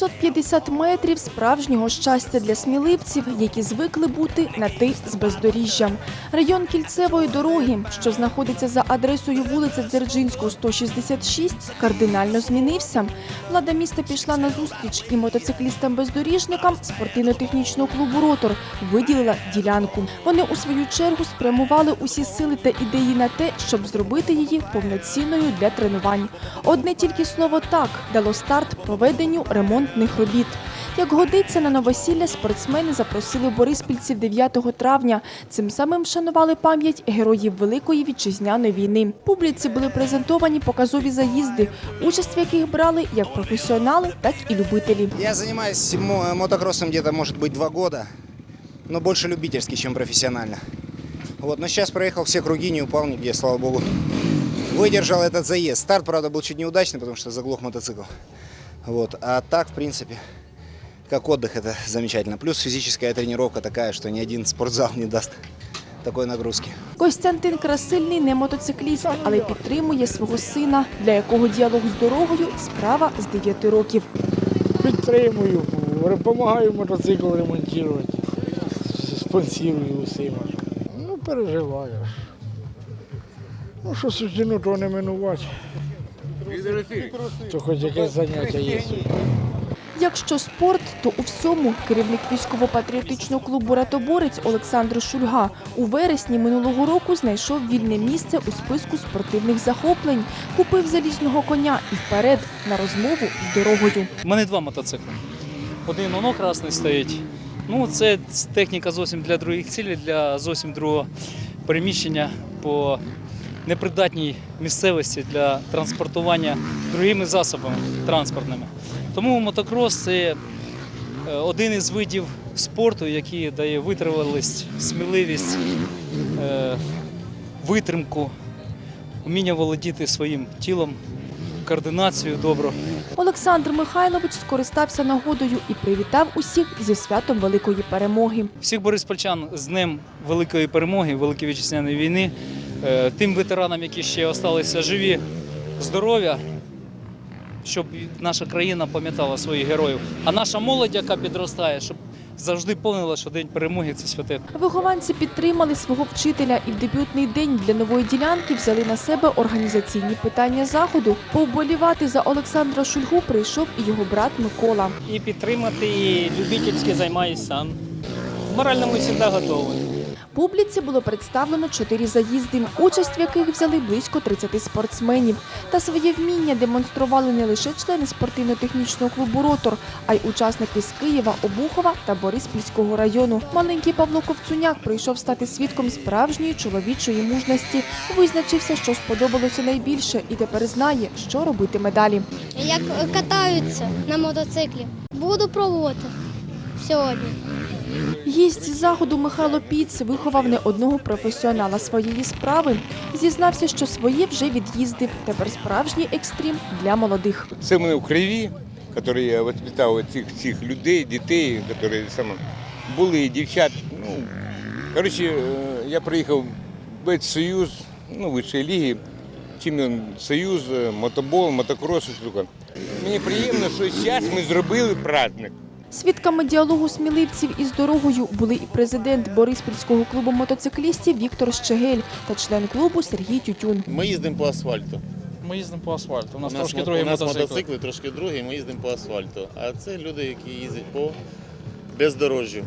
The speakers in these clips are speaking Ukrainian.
750 метрів справжнього щастя для сміливців, які звикли бути на ти з бездоріжжям. Район кільцевої дороги, що знаходиться за адресою вулиця Дзержинського, 166, кардинально змінився. Влада міста пішла на зустріч і мотоциклістам-бездоріжникам спортивно-технічного клубу Ротор виділила ділянку. Вони у свою чергу спрямували усі сили та ідеї на те, щоб зробити її повноцінною для тренувань. Одне тільки слово так дало старт проведенню ремонтних робіт. Як годиться на новосілля, спортсмени запросили бориспільців 9 травня. Цим самим вшанували пам'ять героїв Великої вітчизняної війни. Публіці були презентовані показові заїзди, участь в яких брали як професіонали, так і любителі. Я занимаюсь мо- мотокроссом где-то, может быть, два года, но больше любительски, чем профессионально. Вот, но сейчас проехал все круги, не упал нигде, слава богу. Выдержал этот заезд. Старт, правда, был чуть неудачный, потому что заглох мотоцикл. Вот, а так, в принципе, как отдых, это замечательно. Плюс физическая тренировка такая, что ни один спортзал не даст такой нагрузки. Костянтин Красильний не мотоцикліст, але підтримує свого сина, для якого діалог з дорогою справа з 9 років. Підтримую, допомагаю мотоцикл ремонтувати, спонсірую усіма. Ну, переживаю. Ну, що суждено, то не минувати. То хоч якесь заняття є. Якщо спорт, то у всьому керівник військово-патріотичного клубу Ратоборець Олександр Шульга у вересні минулого року знайшов вільне місце у списку спортивних захоплень, купив залізного коня і вперед на розмову з дорогою. У мене два мотоцикли. Один воно красний стоїть. Ну, це техніка зовсім для других цілей, для зовсім другого переміщення по непридатній місцевості для транспортування другими засобами транспортними. Тому мотокрос це е, один із видів спорту, який дає витривалість, сміливість, е, витримку, вміння володіти своїм тілом, координацію добру. Олександр Михайлович скористався нагодою і привітав усіх зі святом великої перемоги. Всіх бориспольчан з Днем Великої перемоги, Великої вітчизняної війни, тим ветеранам, які ще залишилися живі, здоров'я, щоб наша країна пам'ятала своїх героїв. А наша молодь, яка підростає, щоб завжди помнила, що День перемоги це святе. Вихованці підтримали свого вчителя і в дебютний день для нової ділянки взяли на себе організаційні питання заходу. Повболівати за Олександра Шульгу прийшов і його брат Микола. і підтримати, і любительськи займаюся сам. Морально ми завжди готові. Публіці було представлено чотири заїзди, участь в яких взяли близько 30 спортсменів. Та своє вміння демонстрували не лише члени спортивно-технічного клубу Ротор, а й учасники з Києва, Обухова та Бориспільського району. Маленький Павло Ковцуняк прийшов стати свідком справжньої чоловічої мужності. Визначився, що сподобалося найбільше, і тепер знає, що робитиме далі. як катаються на мотоциклі. Буду пробувати сьогодні. Гість заходу Михайло Піц виховав не одного професіонала своєї справи. Зізнався, що своє вже від'їздив. Тепер справжній екстрім для молодих. Це в мене в крові, коли я воспитав цих всіх людей, дітей, які саме були дівчат. Ну, коротше, е, я приїхав в Союз, ну, вищої ліги, чемпіон Союз, мотобол, мотокрос. Мені приємно, що зараз ми зробили праздник. Свідками діалогу сміливців із дорогою були і президент Бориспільського клубу мотоциклістів Віктор Щегель та член клубу Сергій Тютюн. Ми їздимо по асфальту. Ми їздимо по асфальту. У нас, у трошки мо- другі у нас мотоцикли. мотоцикли трошки другі, ми їздимо по асфальту. А це люди, які їздять по бездорожжю,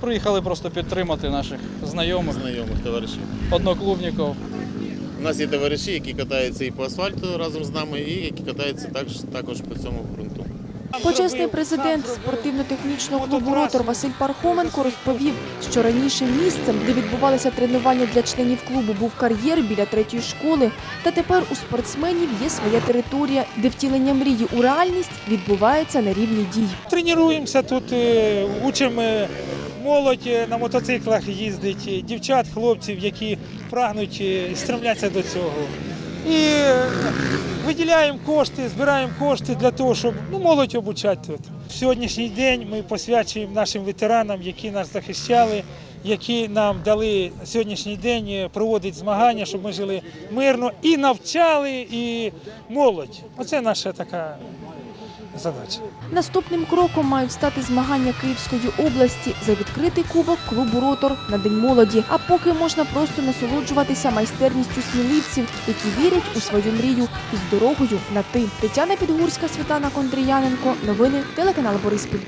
Приїхали просто підтримати наших знайомих, знайомих товаришів. одноклубників. У нас є товариші, які катаються і по асфальту разом з нами, і які катаються також, також по цьому ґрунту. Почесний президент спортивно-технічного клубу Ротор Василь Пархоменко розповів, що раніше місцем, де відбувалися тренування для членів клубу, був кар'єр біля третьої школи. Та тепер у спортсменів є своя територія, де втілення мрії у реальність відбувається на рівні дій. Тренуємося тут, е, учимо молодь е, на мотоциклах їздить, е, дівчат, хлопців, які прагнуть стремляться до цього. І виділяємо кошти, збираємо кошти для того, щоб ну, молодь обучати тут. В сьогоднішній день ми посвячуємо нашим ветеранам, які нас захищали, які нам дали сьогоднішній день е, проводити змагання, щоб ми жили мирно і навчали, і молодь. Оце наша така задача. Наступним кроком мають стати змагання Київської області за відкритий кубок клубу Ротор на День молоді. А поки можна просто насолоджуватися майстерністю сміливців, які вірять у свою мрію і з дорогою на ти. Тетяна Підгурська, Світлана Кондріяненко. Новини телеканал Бориспіль.